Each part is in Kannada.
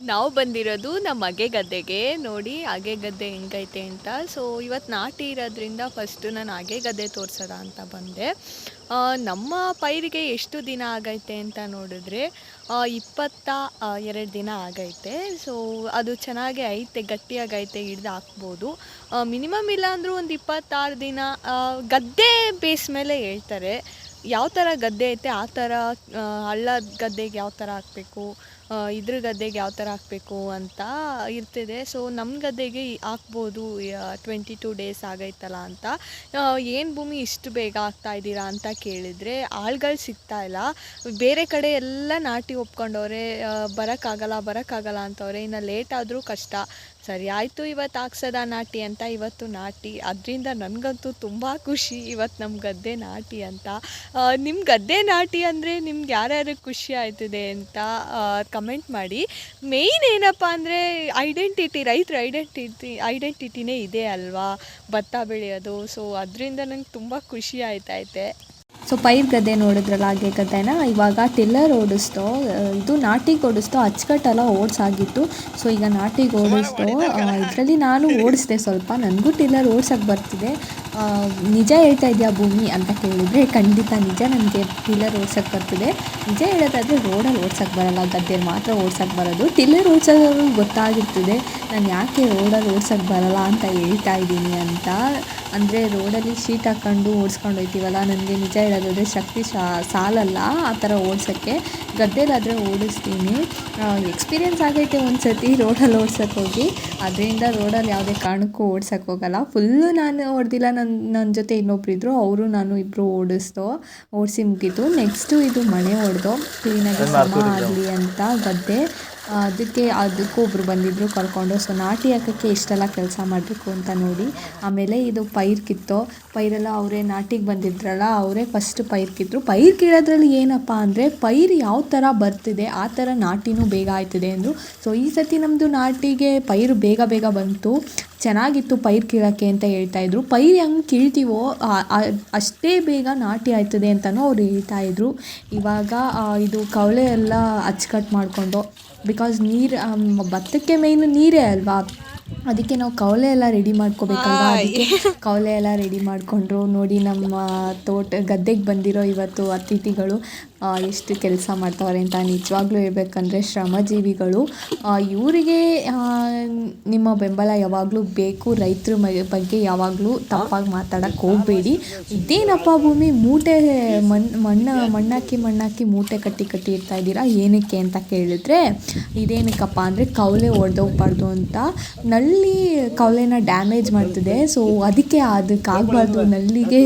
ನಾವು ಬಂದಿರೋದು ನಮ್ಮ ಅಗೆ ಗದ್ದೆಗೆ. ನೋಡಿ, ಅಗೆ ಗದ್ದೆ ಹೆಂಗೈತೆ ಅಂತ. ಸೊ ಇವತ್ತು ನಾಟಿ ಇರೋದ್ರಿಂದ ಫಸ್ಟು ನಾನು ಅಗೆ ಗದ್ದೆ ತೋರಿಸೋದ ಅಂತ ಬಂದೆ. ನಮ್ಮ ಪೈರಿಗೆ ಎಷ್ಟು ದಿನ ಆಗೈತೆ ಅಂತ ನೋಡಿದ್ರೆ ಇಪ್ಪತ್ತ ಎರಡು ದಿನ ಆಗೈತೆ. ಸೊ ಅದು ಚೆನ್ನಾಗಿ ಐತೆ ಗಟ್ಟಿಯಾಗೈತೆ ಹಿಡ್ದು ಹಾಕ್ಬೋದು. ಮಿನಿಮಮ್ ಇಲ್ಲಾಂದ್ರೂ ಒಂದು ಇಪ್ಪತ್ತಾರು ದಿನ ಗದ್ದೆ ಬೇಸ್ ಮೇಲೆ ಹೇಳ್ತಾರೆ. ಯಾವ ಥರ ಗದ್ದೆ ಐತೆ, ಆ ಥರ ಹಳ್ಳದ ಗದ್ದೆಗೆ ಯಾವ ಥರ ಹಾಕಬೇಕು? ಇದ್ರ ಗದ್ದೆಗೆ ಯಾವ ಥರ ಹಾಕಬೇಕು ಅಂತ ಇರ್ತಿದೆ. ಸೊ ನಮ್ಮ ಗದ್ದೆಗೆ ಹಾಕ್ಬೋದು ಟ್ವೆಂಟಿ ಟೂ ಡೇಸ್ ಆಗೈತಲ್ಲ ಅಂತ. ಏನು ಭೂಮಿ ಇಷ್ಟು ಬೇಗ ಆಗ್ತಾ ಇದ್ದೀರಾ ಅಂತ ಕೇಳಿದರೆ, ಆಳ್ಗಳು ಸಿಗ್ತಾ ಇಲ್ಲ. ಬೇರೆ ಕಡೆ ಎಲ್ಲ ನಾಟಿ ಒಪ್ಕೊಂಡವ್ರೆ ಬರೋಕ್ಕಾಗಲ್ಲ ಬರೋಕ್ಕಾಗಲ್ಲ ಅಂತವ್ರೆ, ಇನ್ನು ಲೇಟ್ ಆದರೂ ಕಷ್ಟ. ಸರಿ ಆಯಿತು, ಇವತ್ತು ಹಾಕ್ಸದ ನಾಟಿ ಅಂತ ಇವತ್ತು ನಾಟಿ. ಅದರಿಂದ ನನಗಂತೂ ತುಂಬ ಖುಷಿ ಇವತ್ತು ನಮ್ಮ ಗದ್ದೆ ನಾಟಿ ಅಂತ. ನಿಮ್ಮ ಗದ್ದೆ ನಾಟಿ ಅಂದರೆ ನಿಮ್ಗೆ ಯಾರ್ಯಾರಿಗೆ ಖುಷಿ ಆಯ್ತಿದೆ ಅಂತ ಕಮೆಂಟ್ ಮಾಡಿ. ಮೇಯ್ನ್ ಏನಪ್ಪ ಅಂದರೆ ಐಡೆಂಟಿಟಿ ರೈತರ ಐಡೆಂಟಿಟಿ ಐಡೆಂಟಿಟಿನೇ ಇದೆ ಅಲ್ವಾ? ಭತ್ತ ಬೆಳೆಯೋದು. ಸೊ ಅದರಿಂದ ನಂಗೆ ತುಂಬ ಖುಷಿ ಆಯ್ತೈತೆ ಸೊ ಪೈರ್ ಗದ್ದೆ ನೋಡಿದ್ರಲ್ಲ ಹಾಗೆ ಗದ್ದೆನ? ಇವಾಗ ಟಿಲ್ಲರ್ ಓಡಿಸ್ತೋ. ಇದು ನಾಟಿಗೆ ಓಡಿಸ್ತೋ. ಅಚ್ಚುಕಟ್ಟೆಲ್ಲ ಓಡಿಸಾಗಿತ್ತು. ಸೊ ಈಗ ನಾಟಿಗೆ ಓಡಿಸ್ತೋ. ಇದರಲ್ಲಿ ನಾನು ಓಡಿಸ್ದೆ ಸ್ವಲ್ಪ. ನನಗೂ ಟಿಲ್ಲರ್ ಓಡ್ಸೋಕ್ಕೆ ಬರ್ತಿದೆ. ನಿಜ ಹೇಳ್ತಾ ಇದೆಯಾ ಭೂಮಿ ಅಂತ ಕೇಳಿದರೆ ಖಂಡಿತ ನಿಜ ನನಗೆ ಟಿಲ್ಲರ್ ಓಡ್ಸೋಕ್ಕೆ ಬರ್ತದೆ. ನಿಜ ಹೇಳೋದಾದರೆ ರೋಡಲ್ಲಿ ಓಡ್ಸೋಕ್ಕೆ ಬರಲ್ಲ, ಗದ್ದೆ ಮಾತ್ರ ಓಡ್ಸೋಕ್ಕೆ ಬರೋದು. ಟಿಲ್ಲರ್ ಓಡ್ಸೋದು ಗೊತ್ತಾಗಿರ್ತದೆ. ನಾನು ಯಾಕೆ ರೋಡಲ್ಲಿ ಓಡ್ಸೋಕ್ಕೆ ಬರಲ್ಲ ಅಂತ ಹೇಳ್ತಾ ಇದ್ದೀನಿ ಅಂತ ಅಂದರೆ ರೋಡಲ್ಲಿ ಶೀಟ್ ಹಾಕ್ಕೊಂಡು ಓಡಿಸ್ಕೊಂಡು ಹೋಗ್ತೀವಲ್ಲ ನನಗೆ ನಿಜ ಹೇಳೋದಾದರೆ ಶಕ್ತಿ ಶಾ ಸಾಲಲ್ಲ ಆ ಥರ ಓಡ್ಸೋಕ್ಕೆ. ಗದ್ದೆಲಾದರೆ ಓಡಿಸ್ತೀನಿ. ಎಕ್ಸ್ಪೀರಿಯೆನ್ಸ್ ಆಗೈತೆ ಒಂದು ಸತಿ ರೋಡಲ್ಲಿ ಓಡ್ಸೋಕ್ಕೆ ಹೋಗಿ. ಅದರಿಂದ ರೋಡಲ್ಲಿ ಯಾವುದೇ ಕಾರಣಕ್ಕೂ ಓಡ್ಸೋಕ್ಕೆ ಹೋಗಲ್ಲ. ಫುಲ್ಲು ನಾನು ಓಡ್ದಿಲ್ಲ. ನನ್ನ ನನ್ನ ಜೊತೆ ಇನ್ನೊಬ್ರು ಇದ್ದರು ಅವರು ನಾನು ಇಬ್ಬರು ಓಡಿಸ್ತೋ ಓಡಿಸಿ ಮುಗೀತು. ನೆಕ್ಸ್ಟು ಇದು ಮನೆ ಹೊಡೆದು ಕ್ಲೀನಾಗಿ ಸಮ ಆಗಲಿ ಅಂತ ಗದ್ದೆ. ಅದಕ್ಕೆ ಅದಕ್ಕೂ ಒಬ್ಬರು ಬಂದಿದ್ದರು ಕರ್ಕೊಂಡು. ಸೊ ನಾಟಿ ಹಾಕೋಕ್ಕೆ ಇಷ್ಟೆಲ್ಲ ಕೆಲಸ ಮಾಡಬೇಕು ಅಂತ ನೋಡಿ. ಆಮೇಲೆ ಇದು ಪೈರ್ ಕಿತ್ತೋ. ಪೈರೆಲ್ಲ ಅವರೇ ನಾಟಿಗೆ ಬಂದಿದ್ರಲ್ಲ, ಅವರೇ ಫಸ್ಟ್ ಪೈರ್ ಕಿತ್ತರು ಪೈರ್ ಕೀಳೋದ್ರಲ್ಲಿ ಏನಪ್ಪ ಅಂದರೆ ಪೈರ್ ಯಾವ ಥರ ಬರ್ತಿದೆ, ಆ ಥರ ನಾಟಿನೂ ಬೇಗ ಆಯ್ತಿದೆ ಅಂದರು. ಸೊ ಈ ಸತಿ ನಮ್ಮದು ನಾಟಿಗೆ ಪೈರು ಬೇಗ ಬೇಗ ಬಂತು. ಚೆನ್ನಾಗಿತ್ತು ಪೈರ್ ಕೀಳೋಕ್ಕೆ ಅಂತ ಹೇಳ್ತಾ ಇದ್ರು. ಪೈರ್ ಹೆಂಗೆ ಕೀಳ್ತೀವೋ ಅಷ್ಟೇ ಬೇಗ ನಾಟಿ ಆಯ್ತದೆ ಅಂತಲೂ ಅವ್ರು ಹೇಳ್ತಾ ಇದ್ರು. ಇವಾಗ ಇದು ಕವಳೆ ಎಲ್ಲ ಅಚ್ಚುಕಟ್ಟು ಮಾಡಿಕೊಂಡು ಬಿಕಾಸ್ ನೀರು ಭತ್ತಕ್ಕೆ ಮೇಯ್ನ್ ನೀರೇ ಅಲ್ವಾ? ಅದಕ್ಕೆ ನಾವು ಕವಲೆ ಎಲ್ಲ ರೆಡಿ ಮಾಡ್ಕೋಬೇಕಲ್ವ? ಅದಕ್ಕೆ ಕವಲೆ ಎಲ್ಲ ರೆಡಿ ಮಾಡಿಕೊಂಡ್ರು. ನೋಡಿ ನಮ್ಮ ತೋಟ ಗದ್ದೆಗೆ ಬಂದಿರೋ ಇವತ್ತು ಅತಿಥಿಗಳು. ಎಷ್ಟು ಕೆಲಸ ಮಾಡ್ತಾವ್ರೆ ಅಂತ ನಿಜವಾಗ್ಲೂ ಹೇಳ್ಬೇಕಂದ್ರೆ ಶ್ರಮಜೀವಿಗಳು. ಇವರಿಗೆ ನಿಮ್ಮ ಬೆಂಬಲ ಯಾವಾಗಲೂ ಬೇಕು. ರೈತರ ಬಗ್ಗೆ ಯಾವಾಗಲೂ ತಪ್ಪಾಗಿ ಮಾತಾಡಕ್ಕೆ ಹೋಗಬೇಡಿ. ಇದೇನಪ್ಪ ಭೂಮಿ? ಮೂಟೆ ಮಣ್ಣು ಮಣ್ಣು, ಮಣ್ಣಾಕಿ ಮಣ್ಣಾಕಿ ಮೂಟೆ ಕಟ್ಟಿ ಕಟ್ಟಿ ಇರ್ತಾ ಇದ್ದೀರಾ? ಏನಕ್ಕೆ ಅಂತ ಕೇಳಿದ್ರೆ, ಇದೇನಕ್ಕಪ್ಪ ಅಂದರೆ ಕವಲೆ ಒಡೆದೋಗ್ಬಾರ್ದು ಅಂತ. ನಲ್ಲಿ ಕವಲೆನ ಡ್ಯಾಮೇಜ್ ಮಾಡ್ತಿದೆ. ಸೊ ಅದಕ್ಕೆ ಅದಕ್ಕಾಗಬಾರ್ದು. ನಲ್ಲಿಗೆ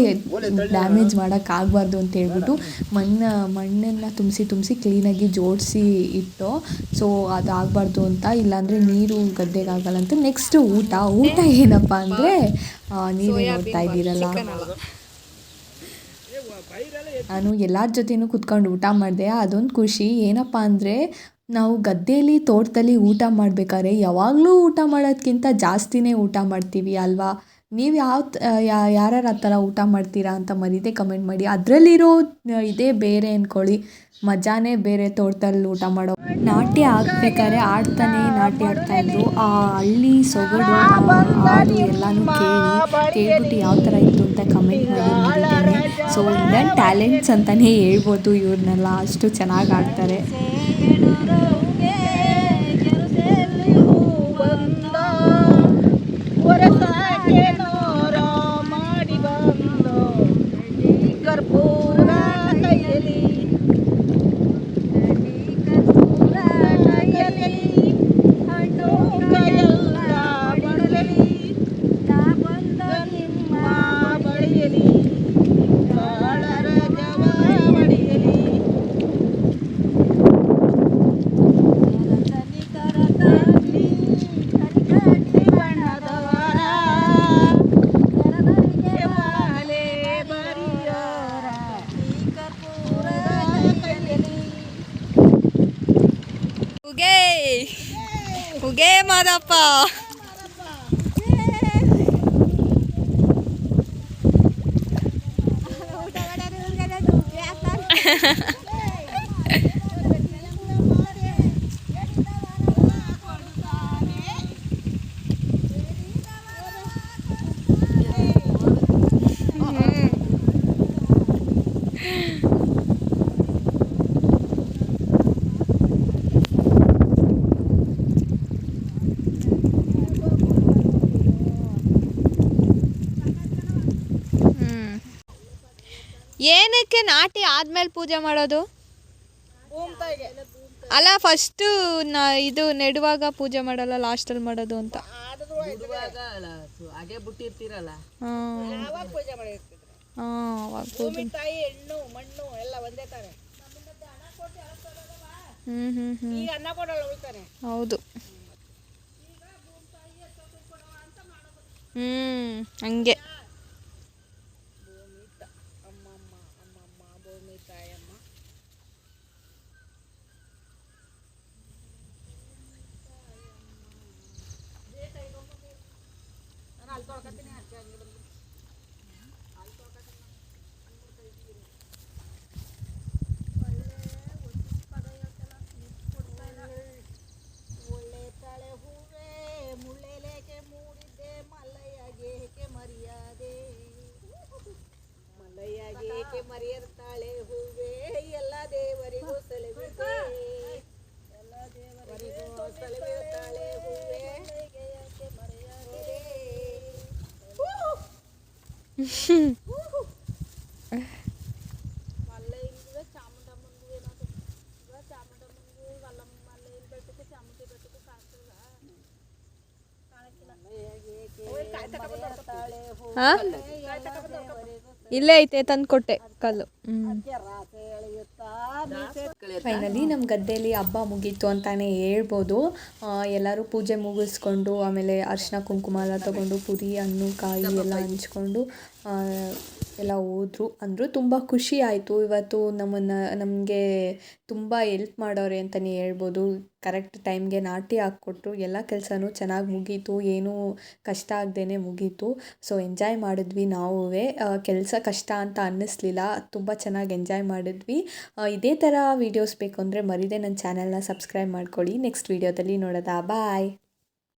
ಡ್ಯಾಮೇಜ್ ಮಾಡೋಕ್ಕಾಗಬಾರ್ದು ಅಂತ ಹೇಳ್ಬಿಟ್ಟು ಮಣ್ಣು ಮಣ್ಣನ್ನು ತುಂಬಿಸಿ ತುಂಬಿಸಿ ಕ್ಲೀನಾಗಿ ಜೋಡಿಸಿ ಇಟ್ಟು ಸೊ ಅದಾಗಬಾರ್ದು ಅಂತ. ಇಲ್ಲಾಂದರೆ ನೀರು ಗದ್ದೆಗೆ ಆಗಲ್ಲ ಅಂತ. ನೆಕ್ಸ್ಟ್ ಊಟ. ಊಟ ಏನಪ್ಪ ಅಂದರೆ ನೀವೇ ನೋಡ್ತಾ ಇದ್ದೀರಲ್ಲ? ನಾನು ಎಲ್ಲರ ಜೊತೆನೂ ಕುತ್ಕೊಂಡು ಊಟ ಮಾಡಿದೆ. ಅದೊಂದು ಖುಷಿ. ಏನಪ್ಪ ಅಂದರೆ ನಾವು ಗದ್ದೆಯಲ್ಲಿ ತೋಟದಲ್ಲಿ ಊಟ ಮಾಡಬೇಕಾದ್ರೆ ಯಾವಾಗಲೂ ಊಟ ಮಾಡೋದ್ಕಿಂತ ಜಾಸ್ತಿನೇ ಊಟ ಮಾಡ್ತೀವಿ ಅಲ್ವಾ? ನೀವು ಯಾವ ಯಾರ್ಯಾರು ಆ ಥರ ಊಟ ಮಾಡ್ತೀರಾ ಅಂತ ಮರೀದೆ ಕಮೆಂಟ್ ಮಾಡಿ. ಅದರಲ್ಲಿರೋ ಇದೇ ಬೇರೆ ಅಂದ್ಕೊಳ್ಳಿ ಮಜಾನೇ ಬೇರೆ ತೋಟದಲ್ಲಿ ಊಟ ಮಾಡೋ ನಾಟ್ಯ ಹಾಕ್ಬೇಕಾದ್ರೆ ಆಡ್ತಾನೆ ನಾಟ್ಯ ಆಡ್ತಾಯಿದ್ರು ಆ ಹಳ್ಳಿ ಸೊಗಡು ಹಾಡು ಎಲ್ಲನೂ ಕೇಳಿ, ಕೇಳ್ಬಿಟ್ಟು ಯಾವ ಥರ ಇತ್ತು ಅಂತ ಕಮೆಂಟ್ ಮಾಡಿ ಸೊ ಇದನ್ನು ಟ್ಯಾಲೆಂಟ್ಸ್ ಅಂತಲೇ ಹೇಳ್ಬೋದು ಇವ್ರನ್ನೆಲ್ಲ. ಅಷ್ಟು ಚೆನ್ನಾಗಿ ಆಡ್ತಾರೆ. Hugay! Hugay, marapa! Ha ha ha. ಏನಕ್ಕೆ ನಾಟಿ ಆದ್ಮೇಲೆ ಪೂಜೆ ಮಾಡೋದು? ಅಲ್ಲ ಫಸ್ಟು ಇದು ನೆಡುವಾಗ ಪೂಜೆ ಮಾಡಲ್ಲ ಲಾಸ್ಟಲ್ಲಿ ಮಾಡೋದು ಅಂತ. ಆದ್ರೂ ಹ್ಮ್ ಬಿಟ್ಟಿರ್ತೀರಲ್ಲ ಮರೆಯರ್ತಾಳೆ ಹೂವೇ ಎಲ್ಲ ದೇವರಿಗೂ ಸಲುವಿದೆ ಎಲ್ಲ ದೇವರಿಗೂ ಸಲುವಿರ್ತಾಳೆ ಹೂವೇ ಏಕೆ ಮರೆಯಾದೆ ಮಲ್ಲಯ್ಯನಿಗೆ ಚಾಮುಂಡಮ್ಮನಿಗೂ ಏನಾದ್ರು ಈಗ ಚಾಮುಂಡಮ್ಮನಿಗೂ ವಲ್ಲಮ್ಮ ಮಲ್ಲಯ್ಯನ ಬೆಟ್ಟಕ್ಕೂ ಚಾಮುಂಡಿ ಬೆಟ್ಟಕ್ಕೂ ಕಾಣ್ತದ ಹಾಂ ಇಲ್ಲೇ ಐತೆ ತಂದ್ಕೊಟ್ಟೆ ಕಲ್ಲು. ಫೈನಲಿ ನಮ್ಮ ಗದ್ದೆಯಲ್ಲಿ ಹಬ್ಬ ಮುಗೀತು ಅಂತಾನೆ ಹೇಳ್ಬೋದು. ಎಲ್ಲರೂ ಪೂಜೆ ಮುಗಿಸ್ಕೊಂಡು, ಆಮೇಲೆ ಅರಿಶಿನ ಕುಂಕುಮ ಎಲ್ಲ ತಗೊಂಡು, ಪುರಿ, ಹಣ್ಣು, ಕಾಯಿ ಎಲ್ಲ ಹಂಚ್ಕೊಂಡು ಎಲ್ಲ ಹೋದ್ರು. ಅಂದರು ತುಂಬ ಖುಷಿ ಆಯಿತು. ಇವತ್ತು ನಮ್ಮನ್ನು, ನಮಗೆ ತುಂಬ ಎಲ್ಪ್ ಮಾಡೋರೆ ಅಂತಲೇ ಹೇಳ್ಬೋದು. ಕರೆಕ್ಟ್ ಟೈಮ್ಗೆ ನಾಟಿ ಹಾಕ್ಕೊಟ್ರು. ಎಲ್ಲ ಕೆಲಸನೂ ಚೆನ್ನಾಗಿ ಮುಗೀತು. ಏನೂ ಕಷ್ಟ ಆಗದೇ ಮುಗೀತು. ಸೊ ಎಂಜಾಯ್ ಮಾಡಿದ್ವಿ ನಾವೂ ಕೆಲಸ ಕಷ್ಟ ಅಂತ ಅನ್ನಿಸ್ಲಿಲ್ಲ. ತುಂಬ ಚೆನ್ನಾಗಿ ಎಂಜಾಯ್ ಮಾಡಿದ್ವಿ. ಇದೇ ಥರ ವೀಡಿಯೋಸ್ ಬೇಕು ಅಂದರೆ ಮರಿದೆ ನನ್ನ ಚಾನಲ್ನ ಸಬ್ಸ್ಕ್ರೈಬ್ ಮಾಡ್ಕೊಳ್ಳಿ. ನೆಕ್ಸ್ಟ್ ವೀಡಿಯೋದಲ್ಲಿ ನೋಡೋದಾ? ಬಾಯ್